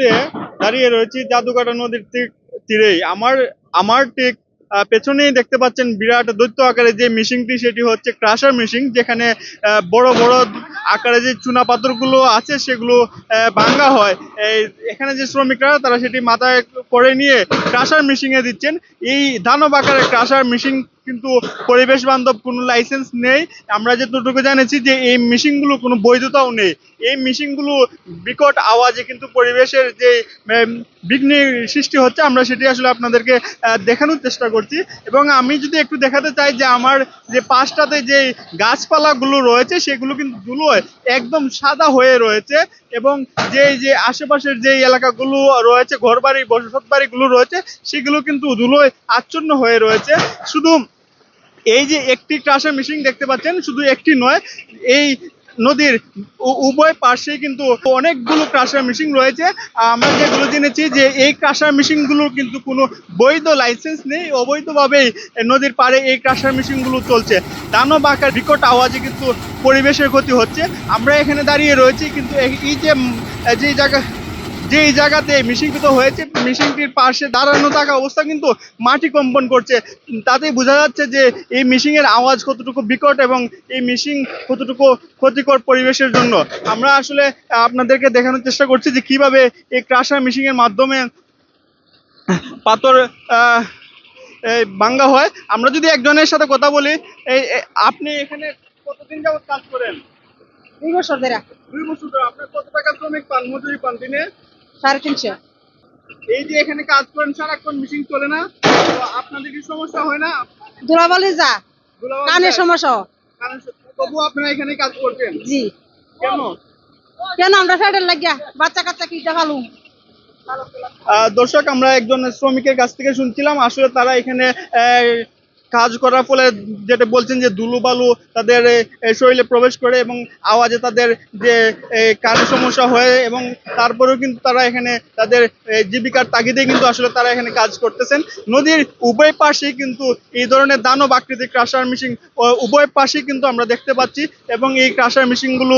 মুহূর্তে দাঁড়িয়ে রয়েছি জাদুকাটা নদীর তীর- তীরেই। আমার আমার ঠিক পেছনেই দেখতে পাচ্ছেন বিরাট দৈত্য আকারে যে মেশিনটি, সেটি হচ্ছে ক্রাশার মেশিন, যেখানে বড় বড় আকারে যে চুনা পাথরগুলো আছে, সেগুলো ভাঙ্গা হয়। এই, এখানে যে শ্রমিকরা, তারা সেটি মাথায় করে নিয়ে ক্রাশার মিশিং এ দিচ্ছেন। এই দানব আকারে ক্রাশার মিশিং কিন্তু পরিবেশ বান্ধব কোনো লাইসেন্স নেই। আমরা যতটুকু জানেছি যে এই মেশিনগুলো কোনো বৈধতাও নেই। এই মেশিনগুলো বিকট আওয়াজে কিন্তু পরিবেশের যে উম, বিঘ্নের সৃষ্টি হচ্ছে আমরা সেটি আসলে আপনাদেরকে দেখানোর চেষ্টা করছি। এবং আমি যদি একটু দেখাতে চাই যে আমার যে পাশটাতে যে গাছপালাগুলো রয়েছে সেগুলো কিন্তু ধুলোয় একদম সাদা হয়ে রয়েছে এবং যে যে আশেপাশের যে এলাকাগুলো রয়েছে ঘরবাড়ি বসত বাড়িগুলো রয়েছে সেগুলো কিন্তু ধুলোয় আচ্ছন্ন হয়ে রয়েছে। শুধু এই যে একটি ক্রাশার মেশিন দেখতে পাচ্ছেন, শুধু একটি নয়, এই নদীর উভয় পাশে কিন্তু অনেকগুলো ক্রাশার মেশিন রয়েছে। আমরা যেগুলো জেনেছি যে এই ক্রাশার মেশিনগুলোর কিন্তু কোনো বৈধ লাইসেন্স নেই, অবৈধভাবেই নদীর পাড়ে এই ক্রাশার মেশিনগুলো চলছে। দানব আকার বিকট আওয়াজে কিন্তু পরিবেশের ক্ষতি হচ্ছে। আমরা এখানে দাঁড়িয়ে রয়েছি, কিন্তু এই যে যে জায়গা যে এই জায়গাতে মিশিংকৃত হয়েছে মিশিংটির পাশে দাঁড়ানো থাকা অবস্থা কিন্তু মাটি কম্পন করছে। তাতেই বোঝা যাচ্ছে যে এই মিশিংয়ের আওয়াজ কতটুকু বিকট এবং এই মিশিং কতটুকু ক্ষতিকর পরিবেশের জন্য। আমরা আসলে আপনাদেরকে দেখানোর চেষ্টা করছি যে কীভাবে এই ক্রাশার মিশিংয়ের মাধ্যমে পাথর আহ, ভাঙ্গা হয়। আমরা যদি একজনের সাথে কথা বলি এই এই- আপনি এখানে কতদিন যাবত কাজ করেন? দুই বছর ধরে। দুই বছর ধরে। আপনার কত টাকা শ্রমিক পান মজুরি পান দিনে? সাড়ে তিনশো। এই যে এখানে কাজ করেন সারাক্ষণ মেশিন চলে না। তো আপনাদের কি সমস্যা হয় না? ধুলাবালি যা কানের সমস্যা। কারণ তবু আপনারা এখানে কাজ করছেন? জি। কেন? কেন আমরা ফেডের লাগিয়া বাচ্চা কাচ্চা কি দেখালুম? দর্শক আমরা একজন শ্রমিকের কাছ থেকে শুনছিলাম। আসলে তারা এখানে কাজ করার ফলে যেটা বলছেন যে ধুলো বালু তাদের শরীরে প্রবেশ করে এবং আওয়াজে তাদের যে এ, কানের সমস্যা হয় এবং তারপরেও কিন্তু তারা এখানে তাদের জীবিকার তাগিদে কিন্তু আসলে তারা এখানে কাজ করতেছেন। নদীর উভয় পাশেই কিন্তু এই ধরনের দানব আকৃতির ক্রাশার মেশিন উভয় পাশেই কিন্তু আমরা দেখতে পাচ্ছি এবং এই ক্রাশার মেশিনগুলো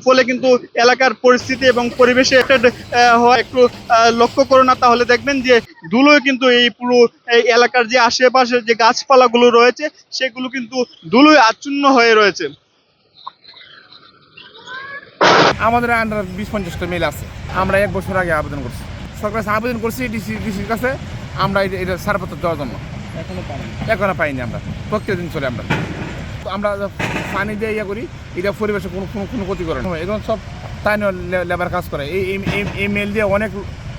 ফলে কিন্তু এলাকার পরিস্থিতি এবং পরিবেশে একটা আহ, হয় একটু আহ, লক্ষ্য করো না তাহলে দেখবেন যে ধুলোয় কিন্তু এই পুরো এই এলাকার যে আশেপাশে যে গাছপালাগুলো রয়েছে সেগুলো কিন্তু ধুলোয় আচ্ছন্ন হয়ে রয়েছে। আমাদের আন্ডার বিশ পঞ্চাশটা মেল আছে। আমরা এক বছর আগে আবেদন করছি। সরকার কাছে আবেদন করছি ডিসি ডিসির কাছে। আমরা এটা- ছাড়পত্র দেওয়ার জন্য। এখনও পাইনি। আমরা। প্রত্যেক দিন চলে আমরা। আমরা পানি দিয়ে ইয়ে করি, এটা পরিবেশে কোনো কোনো কোনো ক্ষতি করে না। এখন সব স্থানীয় লেবার কাজ করে। এই, এই- মেল দিয়ে অনেক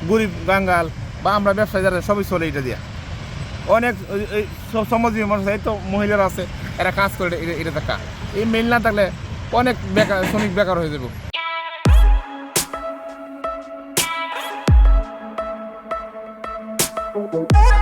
গরিব গাঙ্গাল বা আমরা ব্যবসায়ী যারা সবই চলে এটা দিয়ে। অনেক সব সমাজীয় মানুষ, এই তো মহিলারা আছে, এরা কাজ করে এটা- দেখা। এই মেল না থাকলে অনেক বেকার, শ্রমিক বেকার হয়ে যাবে। Thank